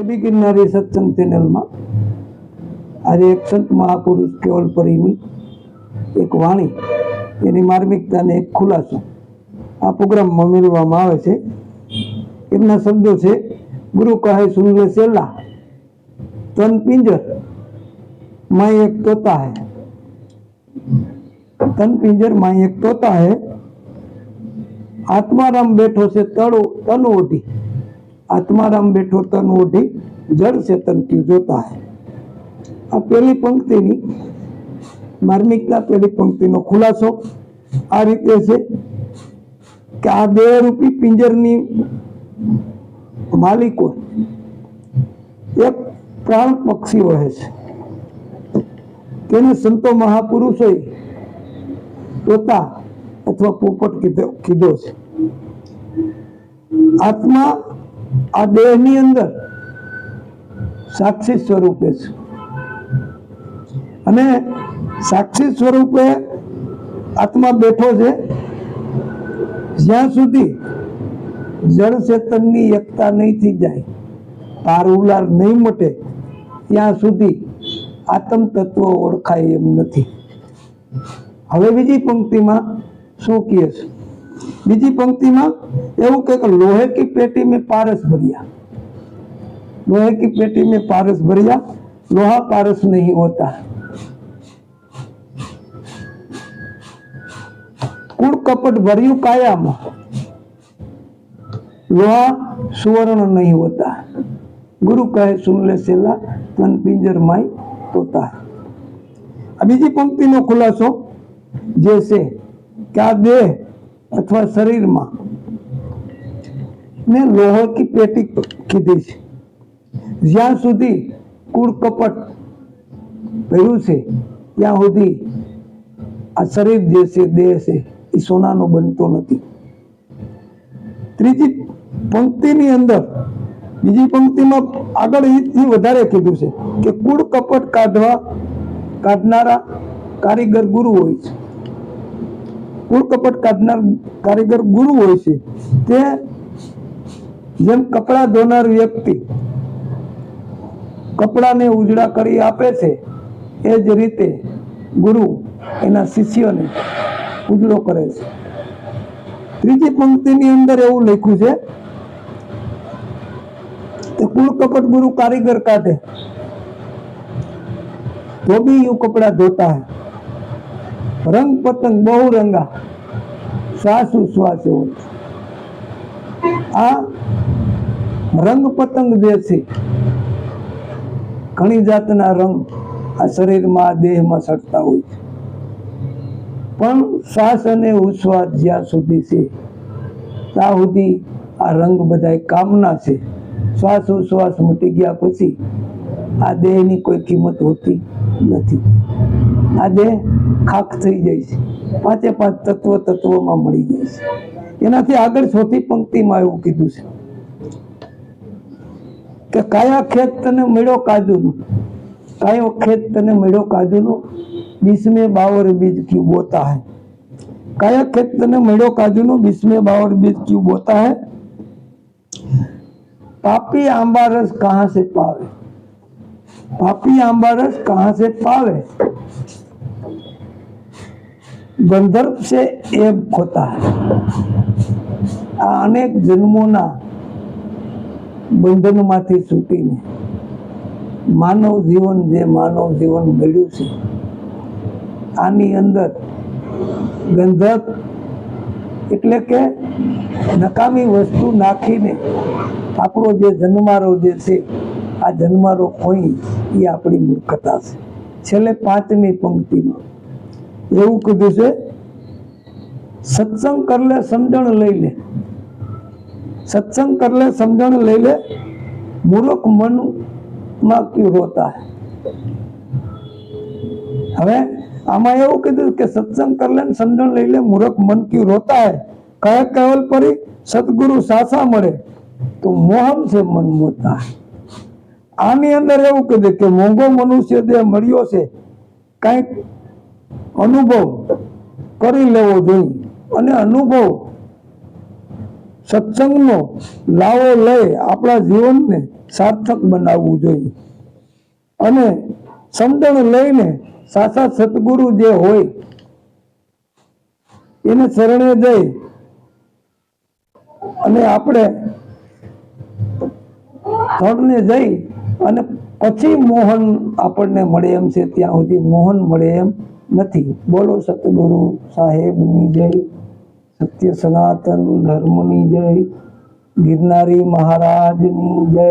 એબી ગિરનારી સત્સંગ ચેનલમાં. આજે એક સંત મહાપુરુષ કેવલ પરીની એક વાણી, એની માર્મિકતાને એક ખુલાસો આ પ્રોગ્રામમાં મેળવવામાં આવે છે. એમના શબ્દો છે, ગુરુ કહે સુનવે સેલા તન પિંજરમાં એક તોતા હે. તન પિંજરમાં એક તોતા હે. આત્મારામ બેઠો છે તળો, તન ઓટી આત્મારામ બેઠો તન ઓઢી જળ ચેતન ક્યુ જોતા હે. આ પહેલી પંક્તિની માર્મિકતા પહેલી પંક્તિનો ખુલાસો આ રીતે છે કે આ બે પિંજરની માલિકો એક પ્રાણ પક્ષી વહે છે. તેને સંતો મહાપુરુષોએ પોતા અથવા પોપટ કીધો કીધો છે. આત્મા આ દેહની અંદર સાક્ષી સ્વરૂપે છે. અને સાક્ષી સ્વરૂપે આત્મા બેઠો છે. જ્યાં સુધી જળ ચેતનની એકતા નહીં થઈ જાય, પાર ઉલાર નહીં મટે, ત્યાં સુધી આત્મ તત્વ ઓળખાય એમ નથી. હવે બીજી પંક્તિમાં શું કહે છે બીજી પંક્તિમાં એવું કે લોહે કી પેટી મેં પારસ ભર્યા લોહે કી પેટી મેં પારસ ભર્યા લોહા પારસ નહીં હોતા કુળ કપટ ભર્યું કાયામાં લોહા સુવર્ણ નહીં હોતા ગુરુ કહે સુન લે સેલા તન પિંજર માય તોતા આ બીજી પંક્તિનો ખુલાસો જે છે કે આ દેહ અથવા શરીરમાં ને લોહ કી પેટી કીધી છે. જ્યાં સુધી કુળ કપટ ભર્યું છે, ત્યાં સુધી આ શરીર જે છે, દેહ છે, એ સોનાનો બનતો નથી. ત્રીજી પંક્તિની અંદર, બીજી પંક્તિમાં આગળ એથી વધારે કીધું છે કે કુળ કપટ કાઢવા કાઢનારા કારીગર ગુરુ હોય છે. કુળ કપટ કાઢનાર કારીગર ગુરુ હોય છે. તે જેમ કપડાં ધોનાર વ્યક્તિ કપડાને ઉજળા કરી આપે છે, એ જ રીતે ગુરુ એના શિષ્યોને ઉજળો કરે છે. ત્રીજી પંક્તિની અંદર એવું લખ્યું છે કે કુળ કપટ ગુરુ કારીગર કાઢે. તો બી એવું કપડાં ધોતા હે. રંગ પતંગ બહુ રંગા. સાસુ શ્વાસે આ રંગ પતંગ જે છે, ઘણી જાતના રંગ આ શરીરમાં દેહમાં સડતા હોય છે. પણ શ્વાસ અને ઉશ્વાસ જ્યાં સુધી છે, ત્યાં સુધી આ રંગ બધા કામના છે. શ્વાસ ઉશ્વાસ મટી ગયા પછી આ દેહની કોઈ કિંમત હોતી નથી. આ દેહ ખાખ થઈ જાય છે. પાંચે પાંચ તત્વ તત્વમાં મળી જાય છે. એનાથી આગળ ચોથી પંક્તિમાં એવું કીધું છે કે કાયા ખેત તને મળ્યો કાજુનો. કાયો ખેત તને મળ્યો કાજુનો. બીસમે બાવર બીજ ક્યુ બોતા હે. કાયા ખેત તને મળ્યો કાજુનો. બીસમે બાવર બીજ ક્યુ બોતા હે. પાપી આંબા રસ કહાં સે પાવે? પાપી આંબા રસ કહાં સે પાવે? ગંધર્વ છે એ ખોતા આ અનેક જન્મોના બંધનમાંથી છૂટીને માનવ જીવન જે માનવ જીવન મળ્યું છે, આની અંદર ગંધક એટલે કે નકામી વસ્તુ નાખીને આપણો જે જન્મારો જે છે, આ જન્મારો કોઈ એ આપણી મૂર્ખતા છે. છેલ્લે પાંચમી પંક્તિમાં એવું કીધું છે, સત્સંગ કરલે સમજણ લઈ લે. સત્સંગ કરલે સમજણ લઈ લે મૂર્ખ મનમાં ક્યું રોતા હવે આમાં એવું કીધું કે સત્સંગ કરલે સમજણ લઈ લે મૂર્ખ મન ક્યુ રોતા હે? કયા કેવલ પરી? સદગુરુ સાસા મળે, તો મોહમ છે મન મોતા આની અંદર એવું કીધું કે મોંઘો મનુષ્ય દેહ મળ્યો છે, કંઈક અનુભવ કરી લેવો જોઈએ અને અનુભવ સત્સંગનો લાવો લઈ આપણા જીવનને સાર્થક બનાવવું જોઈએ. અને સમજણ લઈને સાચા સદગુરુ જે હોય, એને શરણે જઈ અને આપણે સ્થળને જઈ અને પછી મોહન આપણને મળે એમ છે, ત્યાં સુધી મોહન મળે એમ નથી. બોલો સતગુરુ સાહેબની જય સત્ય સનાતન ધર્મની જય ગિરનારી મહારાજની જય.